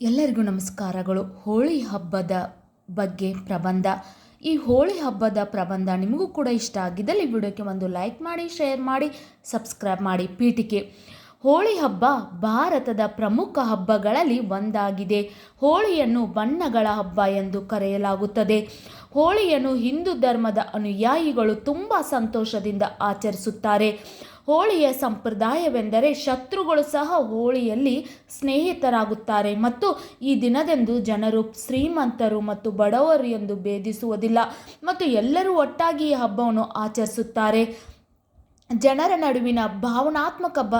ಎಲ್ಲರಿಗೂ ನಮಸ್ಕಾರಗಳು. ಹೋಳಿ ಹಬ್ಬದ ಬಗ್ಗೆ ಪ್ರಬಂಧ. ಈ ಹೋಳಿ ಹಬ್ಬದ ಪ್ರಬಂಧ ನಿಮಗೂ ಕೂಡ ಇಷ್ಟ ಆಗಿದ್ದಲ್ಲಿ ವಿಡಿಯೋಕ್ಕೆ ಒಂದು ಲೈಕ್ ಮಾಡಿ, ಶೇರ್ ಮಾಡಿ, ಸಬ್ಸ್ಕ್ರೈಬ್ ಮಾಡಿ ಪೀಠಿಕೆ. ಹೋಳಿ ಹಬ್ಬ ಭಾರತದ ಪ್ರಮುಖ ಹಬ್ಬಗಳಲ್ಲಿ ಒಂದಾಗಿದೆ. ಹೋಳಿಯನ್ನು ಬಣ್ಣಗಳ ಹಬ್ಬ ಎಂದು ಕರೆಯಲಾಗುತ್ತದೆ. ಹೋಳಿಯನ್ನು ಹಿಂದೂ ಧರ್ಮದ ಅನುಯಾಯಿಗಳು ತುಂಬ ಸಂತೋಷದಿಂದ ಆಚರಿಸುತ್ತಾರೆ. ಹೋಳಿಯ ಸಂಪ್ರದಾಯವೆಂದರೆ ಶತ್ರುಗಳು ಸಹ ಹೋಳಿಯಲ್ಲಿ ಸ್ನೇಹಿತರಾಗುತ್ತಾರೆ ಮತ್ತು ಈ ದಿನದಂದು ಜನರು ಶ್ರೀಮಂತರು ಮತ್ತು ಬಡವರು ಎಂದು ಭೇದಿಸುವುದಿಲ್ಲ ಮತ್ತು ಎಲ್ಲರೂ ಒಟ್ಟಾಗಿ ಈ ಹಬ್ಬವನ್ನು ಆಚರಿಸುತ್ತಾರೆ. ಜನರ ನಡುವಿನ ಭಾವನಾತ್ಮಕ ಬ,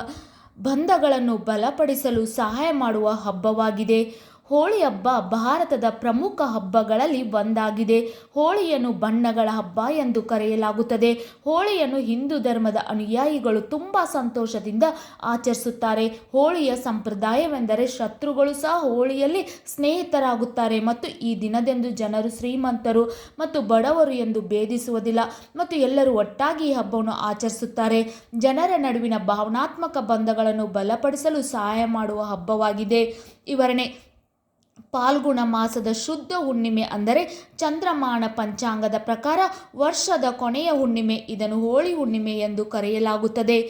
ಬಂಧಗಳನ್ನು ಬಲಪಡಿಸಲು ಸಹಾಯ ಮಾಡುವ ಹಬ್ಬವಾಗಿದೆ. ಹೋಳಿ ಹಬ್ಬ ಭಾರತದ ಪ್ರಮುಖ ಹಬ್ಬಗಳಲ್ಲಿ ಒಂದಾಗಿದೆ. ಹೋಳಿಯನ್ನು ಬಣ್ಣಗಳ ಹಬ್ಬ ಎಂದು ಕರೆಯಲಾಗುತ್ತದೆ. ಹೋಳಿಯನ್ನು ಹಿಂದೂ ಧರ್ಮದ ಅನುಯಾಯಿಗಳು ತುಂಬ ಸಂತೋಷದಿಂದ ಆಚರಿಸುತ್ತಾರೆ. ಹೋಳಿಯ ಸಂಪ್ರದಾಯವೆಂದರೆ ಶತ್ರುಗಳು ಸಹ ಹೋಳಿಯಲ್ಲಿ ಸ್ನೇಹಿತರಾಗುತ್ತಾರೆ ಮತ್ತು ಈ ದಿನದಂದು ಜನರು ಶ್ರೀಮಂತರು ಮತ್ತು ಬಡವರು ಎಂದು ಭೇದಿಸುವುದಿಲ್ಲ ಮತ್ತು ಎಲ್ಲರೂ ಒಟ್ಟಾಗಿ ಈ ಹಬ್ಬವನ್ನು ಆಚರಿಸುತ್ತಾರೆ. ಜನರ ನಡುವಿನ ಭಾವನಾತ್ಮಕ ಬಂಧಗಳನ್ನು ಬಲಪಡಿಸಲು ಸಹಾಯ ಮಾಡುವ ಹಬ್ಬವಾಗಿದೆ. ವಿವರಣೆ ಪಾಲ್ಗುಣ ಮಾಸದ ಶುದ್ಧ ಹುಣ್ಣಿಮೆ ಅಂದರೆ ಚಂದ್ರಮಾನ ಪಂಚಾಂಗದ ಪ್ರಕಾರ ವರ್ಷದ ಕೊನೆಯ ಹುಣ್ಣಿಮೆ, ಇದನ್ನು ಹೋಳಿ ಹುಣ್ಣಿಮೆ ಎಂದು ಕರೆಯಲಾಗುತ್ತದೆ.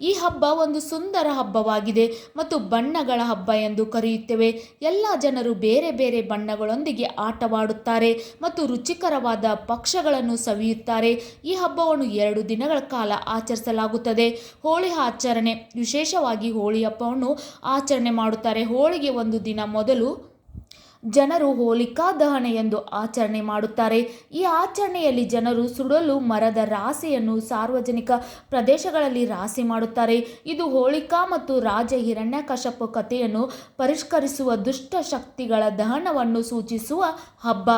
ಈ ಹಬ್ಬ ಒಂದು ಸುಂದರ ಹಬ್ಬವಾಗಿದೆ ಮತ್ತು ಬಣ್ಣಗಳ ಹಬ್ಬ ಎಂದು ಕರೆಯುತ್ತೇವೆ. ಎಲ್ಲ ಜನರು ಬೇರೆ ಬೇರೆ ಬಣ್ಣಗಳೊಂದಿಗೆ ಆಟವಾಡುತ್ತಾರೆ ಮತ್ತು ರುಚಿಕರವಾದ ಪಕ್ಷಗಳನ್ನು ಸವಿಯುತ್ತಾರೆ. ಈ ಹಬ್ಬವನ್ನು ಎರಡು ದಿನಗಳ ಕಾಲ ಆಚರಿಸಲಾಗುತ್ತದೆ. ಹೋಳಿ ಆಚರಣೆ, ವಿಶೇಷವಾಗಿ ಹೋಳಿ ಹಬ್ಬವನ್ನು ಆಚರಣೆ ಮಾಡುತ್ತಾರೆ. ಹೋಳಿಗೆ ಒಂದು ದಿನ ಮೊದಲು ಜನರು ಹೋಲಿಕಾ ದಹನ ಎಂದು ಆಚರಣೆ ಮಾಡುತ್ತಾರೆ. ಈ ಆಚರಣೆಯಲ್ಲಿ ಜನರು ಸುಡಲು ಮರದ ರಾಶಿಯನ್ನು ಸಾರ್ವಜನಿಕ ಪ್ರದೇಶಗಳಲ್ಲಿ ರಾಸಿ ಮಾಡುತ್ತಾರೆ. ಇದು ಹೋಳಿಕಾ ಮತ್ತು ರಾಜ ಹಿರಣ್ಯಕಶಪ ಕಥೆಯನ್ನು ಪರಿಷ್ಕರಿಸುವ ದುಷ್ಟ ಶಕ್ತಿಗಳ ದಹನವನ್ನು ಸೂಚಿಸುವ ಹಬ್ಬ.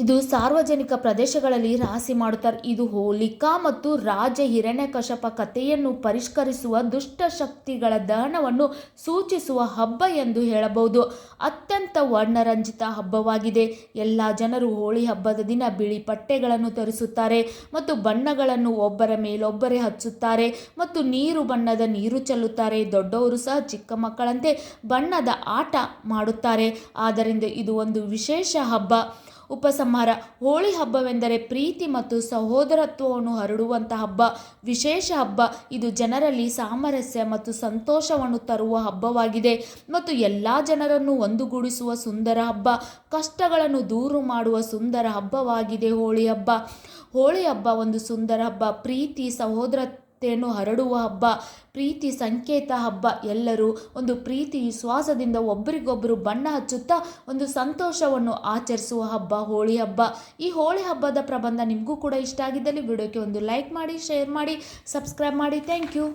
ಇದು ಸಾರ್ವಜನಿಕ ಪ್ರದೇಶಗಳಲ್ಲಿ ರಾಸಿ ಮಾಡುತ್ತಾರೆ. ಇದು ಹೋಲಿಕಾ ಮತ್ತು ರಾಜ ಹಿರಣ್ಯಕಶಪ ಕಥೆಯನ್ನು ಪರಿಷ್ಕರಿಸುವ ದುಷ್ಟ ಶಕ್ತಿಗಳ ದಹನವನ್ನು ಸೂಚಿಸುವ ಹಬ್ಬ ಎಂದು ಹೇಳಬಹುದು. ಅತ್ಯಂತ ವರ್ಣರಂಜಿತ ಹಬ್ಬವಾಗಿದೆ. ಎಲ್ಲ ಜನರು ಹೋಳಿ ಹಬ್ಬದ ದಿನ ಬಿಳಿ ಪಟ್ಟೆಗಳನ್ನು ತರಿಸುತ್ತಾರೆ ಮತ್ತು ಬಣ್ಣಗಳನ್ನು ಒಬ್ಬರ ಮೇಲೊಬ್ಬರೇ ಹಚ್ಚುತ್ತಾರೆ ಮತ್ತು ನೀರು ಬಣ್ಣದ ನೀರು ಚೆಲ್ಲುತ್ತಾರೆ. ದೊಡ್ಡವರು ಸಹ ಚಿಕ್ಕ ಮಕ್ಕಳಂತೆ ಬಣ್ಣದ ಆಟ ಮಾಡುತ್ತಾರೆ. ಆದ್ದರಿಂದ ಇದು ಒಂದು ವಿಶೇಷ ಹಬ್ಬ. ಉಪಸಂಹಾರ. ಹೋಳಿ ಹಬ್ಬವೆಂದರೆ ಪ್ರೀತಿ ಮತ್ತು ಸಹೋದರತ್ವವನ್ನು ಹರಡುವಂಥ ಹಬ್ಬ. ವಿಶೇಷ ಹಬ್ಬ. ಇದು ಜನರಲ್ಲಿ ಸಾಮರಸ್ಯ ಮತ್ತು ಸಂತೋಷವನ್ನು ತರುವ ಹಬ್ಬವಾಗಿದೆ. ಮತ್ತು ಎಲ್ಲ ಜನರನ್ನು ಒಂದುಗೂಡಿಸುವ ಸುಂದರ ಹಬ್ಬ. ಕಷ್ಟಗಳನ್ನು ದೂರು ಮಾಡುವ ಸುಂದರ ಹಬ್ಬವಾಗಿದೆ ಹೋಳಿ ಹಬ್ಬ. ಹೋಳಿ ಹಬ್ಬ ಒಂದು ಸುಂದರ ಹಬ್ಬ. ಪ್ರೀತಿ ಸಹೋದರ ತೆಯನ್ನು ಹರಡುವ ಹಬ್ಬ, ಪ್ರೀತಿ ಸಂಕೇತ ಹಬ್ಬ. ಎಲ್ಲರೂ ಒಂದು ಪ್ರೀತಿ ವಿಶ್ವಾಸದಿಂದ ಒಬ್ಬರಿಗೊಬ್ಬರು ಬಣ್ಣ ಹಚ್ಚುತ್ತಾ ಒಂದು ಸಂತೋಷವನ್ನು ಆಚರಿಸುವ ಹಬ್ಬ, ಹೋಳಿ ಹಬ್ಬ. ಈ ಹೋಳಿ ಹಬ್ಬದ ಪ್ರಬಂಧ ನಿಮಗೂ ಕೂಡ ಇಷ್ಟ ಆಗಿದ್ದಲ್ಲಿ ವಿಡಿಯೋಕ್ಕೆ ಒಂದು ಲೈಕ್ ಮಾಡಿ, ಶೇರ್ ಮಾಡಿ, ಸಬ್ಸ್ಕ್ರೈಬ್ ಮಾಡಿ. Thank you.